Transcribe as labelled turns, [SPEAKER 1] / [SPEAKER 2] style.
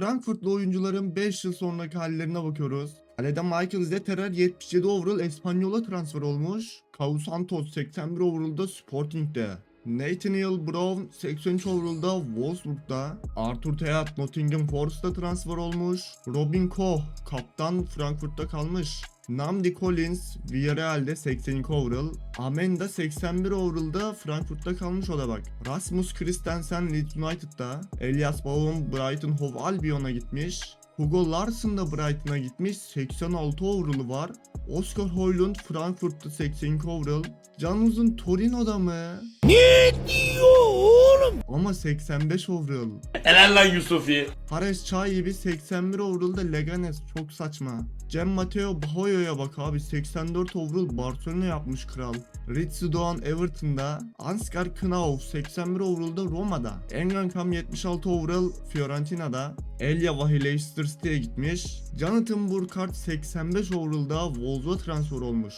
[SPEAKER 1] Frankfurtlu oyuncuların 5 yıl sonraki hallerine bakıyoruz. Kalede Michael Zetterer 77 overall Espanyol'a transfer olmuş. Cau Santos 81 overall'da Sporting'de. Nathaniel Brown 83 overall'da Wolfsburg'da. Arthur Theat Nottingham Forest'ta transfer olmuş. Robin Koch kaptan Frankfurt'ta kalmış. Namdi Collins Villarreal'de 82 overall. Amenda 81 overall'da Frankfurt'ta kalmış o da bak. Rasmus Christensen Leeds United'da. Elias Baum Brighton Hove Albion'a gitmiş. Hugo Larsson da Brighton'a gitmiş. 86 overall'u var. Oscar Højlund Frankfurt'ta 82 overall. Can Torino'da mı? Ama 85 overall.
[SPEAKER 2] Helal lan Yusufi.
[SPEAKER 1] Pares Çayibi 81 overall'da Leganes çok saçma. Cem Mateo Bahoyo'ya bak abi 84 overall Barcelona yapmış kral. Ritsu Doğan Everton'da. Ansgar Knauf 81 overall'da Roma'da. Engankam 76 overall Fiorentina'da. Elia Vahi Leicester City'ye gitmiş. Jonathan Burkhardt 85 overall'da Wolves'a transfer olmuş.